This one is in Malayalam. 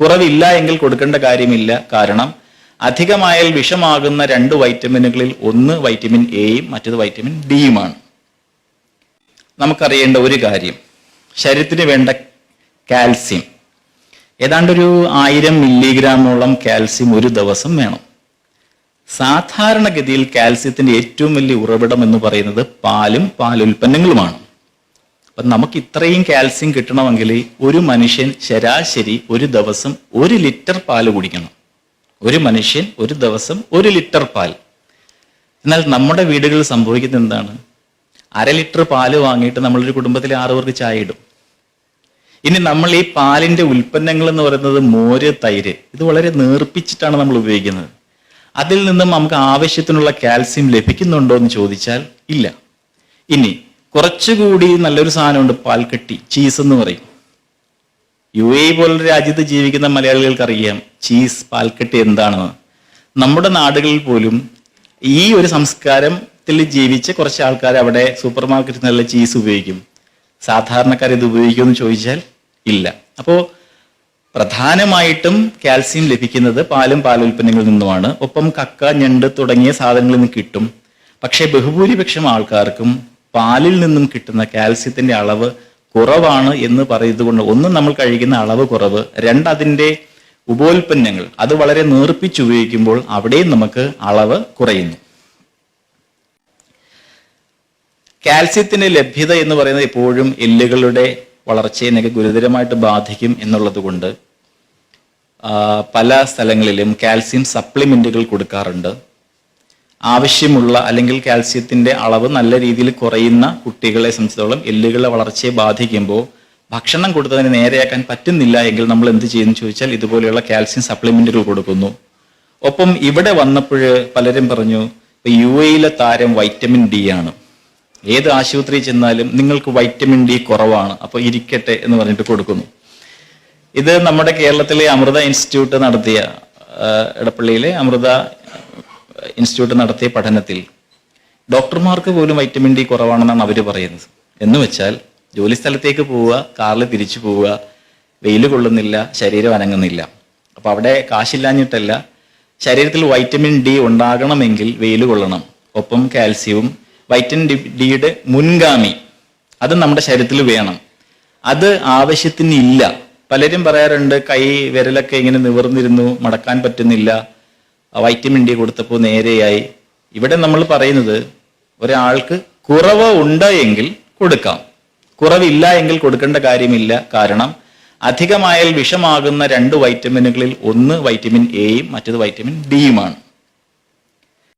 കുറവില്ല എങ്കിൽ കൊടുക്കേണ്ട കാര്യമില്ല. കാരണം അധികമായാൽ വിഷമാകുന്ന രണ്ട് വൈറ്റമിനുകളിൽ ഒന്ന് വൈറ്റമിൻ എയും മറ്റത് വൈറ്റമിൻ ഡിയുമാണ് നമുക്കറിയേണ്ട ഒരു കാര്യം. ശരീരത്തിന് വേണ്ട കാൽസ്യം. ഏതാണ്ടൊരു ആയിരം മില്ലിഗ്രാമോളം കാൽസ്യം ഒരു ദിവസം വേണം. സാധാരണഗതിയിൽ കാൽസ്യത്തിന്റെ ഏറ്റവും വലിയ ഉറവിടം എന്ന് പറയുന്നത് പാലും പാലുൽപ്പന്നങ്ങളുമാണ്. അപ്പം നമുക്ക് ഇത്രയും കാൽസ്യം കിട്ടണമെങ്കിൽ ഒരു മനുഷ്യൻ ശരാശരി ഒരു ദിവസം ഒരു ലിറ്റർ പാൽ കുടിക്കണം. ഒരു മനുഷ്യൻ ഒരു ദിവസം ഒരു ലിറ്റർ പാൽ. എന്നാൽ നമ്മുടെ വീടുകളിൽ സംഭവിക്കുന്നത് എന്താണ്? അര ലിറ്റർ പാൽ വാങ്ങിയിട്ട് നമ്മളൊരു കുടുംബത്തിലെ ആറു പേർക്ക് ചായ ഇടും. ഇനി നമ്മൾ ഈ പാലിന്റെ ഉൽപ്പന്നങ്ങൾ എന്ന് പറയുന്നത് മോര് തൈര് ഇത് വളരെ നേർപ്പിച്ചിട്ടാണ് നമ്മൾ ഉപയോഗിക്കുന്നത്. അതിൽ നിന്നും നമുക്ക് ആവശ്യത്തിനുള്ള കാൽസ്യം ലഭിക്കുന്നുണ്ടോ എന്ന് ചോദിച്ചാൽ ഇല്ല. ഇനി കുറച്ചുകൂടി നല്ലൊരു സാധനമുണ്ട് പാൽക്കട്ടി ചീസ് എന്ന് പറയും. യു എ പോലുള്ള രാജ്യത്ത് ജീവിക്കുന്ന മലയാളികൾക്ക് അറിയാം ചീസ് പാൽക്കട്ടി എന്താണെന്ന്. നമ്മുടെ നാടുകളിൽ പോലും ഈ ഒരു സംസ്കാരത്തിൽ ജീവിച്ച കുറച്ച് ആൾക്കാർ അവിടെ സൂപ്പർ മാർക്കറ്റിൽ നല്ല ചീസ് ഉപയോഗിക്കും. സാധാരണക്കാർ ഇത് ഉപയോഗിക്കുമെന്ന് ചോദിച്ചാൽ ഇല്ല. അപ്പോൾ പ്രധാനമായിട്ടും കാൽസ്യം ലഭിക്കുന്നത് പാലും പാലുൽപ്പന്നങ്ങളിൽ നിന്നുമാണ്. ഒപ്പം കക്ക ഞണ്ട് തുടങ്ങിയ സാധനങ്ങളിൽ നിന്ന് കിട്ടും. പക്ഷേ ബഹുഭൂരിപക്ഷം ആൾക്കാർക്കും പാലിൽ നിന്നും കിട്ടുന്ന കാൽസ്യത്തിന്റെ അളവ് കുറവാണ് എന്ന് പറയുന്നതുകൊണ്ട് ഒന്ന് നമ്മൾ കഴിക്കുന്ന അളവ് കുറവ്. രണ്ട് അതിന്റെ ഉപോൽപ്പന്നങ്ങൾ അത് വളരെ നേർപ്പിച്ചുപയോഗിക്കുമ്പോൾ അവിടെയും നമുക്ക് അളവ് കുറയുന്നു. കാൽസ്യത്തിന്റെ ലഭ്യത എന്ന് പറയുന്നത് എപ്പോഴും എല്ലുകളുടെ വളർച്ചയെ ഗുരുതരമായിട്ട് ബാധിക്കും എന്നുള്ളത് കൊണ്ട് പല സ്ഥലങ്ങളിലും കാൽസ്യം സപ്ലിമെന്റുകൾ കൊടുക്കാറുണ്ട്. ആവശ്യമുള്ള അല്ലെങ്കിൽ കാൽസ്യത്തിന്റെ അളവ് നല്ല രീതിയിൽ കുറയുന്ന കുട്ടികളെ സംബന്ധിച്ചിടത്തോളം എല്ലുകളുടെ വളർച്ചയെ ബാധിക്കുമ്പോൾ ഭക്ഷണം കൊടുത്തതിന് നേരെയാക്കാൻ പറ്റുന്നില്ല എങ്കിൽ നമ്മൾ എന്ത് ചെയ്യുന്നു ചോദിച്ചാൽ ഇതുപോലെയുള്ള കാൽസ്യം സപ്ലിമെന്റുകൾ കൊടുക്കുന്നു. ഒപ്പം ഇവിടെ വന്നപ്പോൾ പലരും പറഞ്ഞു ഇപ്പൊ യു എയിലെ താരം വൈറ്റമിൻ ഡി ആണ്. ഏത് ആശുപത്രിയിൽ ചെന്നാലും നിങ്ങൾക്ക് വൈറ്റമിൻ ഡി കുറവാണ്. അപ്പോൾ ഇരിക്കട്ടെ എന്ന് പറഞ്ഞിട്ട് കൊടുക്കുന്നു. ഇത് നമ്മുടെ കേരളത്തിലെ അമൃത ഇൻസ്റ്റിറ്റ്യൂട്ട് നടത്തിയ ഇടപ്പള്ളിയിലെ അമൃത ഇൻസ്റ്റിറ്റ്യൂട്ട് നടത്തിയ പഠനത്തിൽ ഡോക്ടർമാർക്ക് പോലും വൈറ്റമിൻ ഡി കുറവാണെന്നാണ് അവർ പറയുന്നത്. എന്ന് വെച്ചാൽ ജോലി സ്ഥലത്തേക്ക് പോവുക കാറിൽ തിരിച്ചു പോവുക വെയിൽ കൊള്ളുന്നില്ല ശരീരം അനങ്ങുന്നില്ല. അപ്പോൾ അവിടെ കാശില്ലാഞ്ഞിട്ടല്ല ശരീരത്തിൽ വൈറ്റമിൻ ഡി ഉണ്ടാകണമെങ്കിൽ വെയിൽ കൊള്ളണം. ഒപ്പം കാൽസ്യവും വൈറ്റമിൻ ഡി ഡിയുടെ മുൻഗാമി അത് നമ്മുടെ ശരീരത്തിൽ വേണം. അത് ആവശ്യത്തിന് ഇല്ല പലരും പറയാറുണ്ട് കൈ വിരലൊക്കെ ഇങ്ങനെ നിവർന്നിരുന്നു മടക്കാൻ പറ്റുന്നില്ല. വൈറ്റമിൻ ഡി കൊടുത്തപ്പോൾ നേരെയായി. ഇവിടെ നമ്മൾ പറയുന്നത് ഒരാൾക്ക് കുറവ് ഉണ്ട് എങ്കിൽ കൊടുക്കാം. കുറവില്ല എങ്കിൽ കൊടുക്കേണ്ട കാര്യമില്ല. കാരണം അധികമായാൽ വിഷമാകുന്ന രണ്ട് വൈറ്റമിനുകളിൽ ഒന്ന് വൈറ്റമിൻ എയും മറ്റത് വൈറ്റമിൻ ഡിയുമാണ്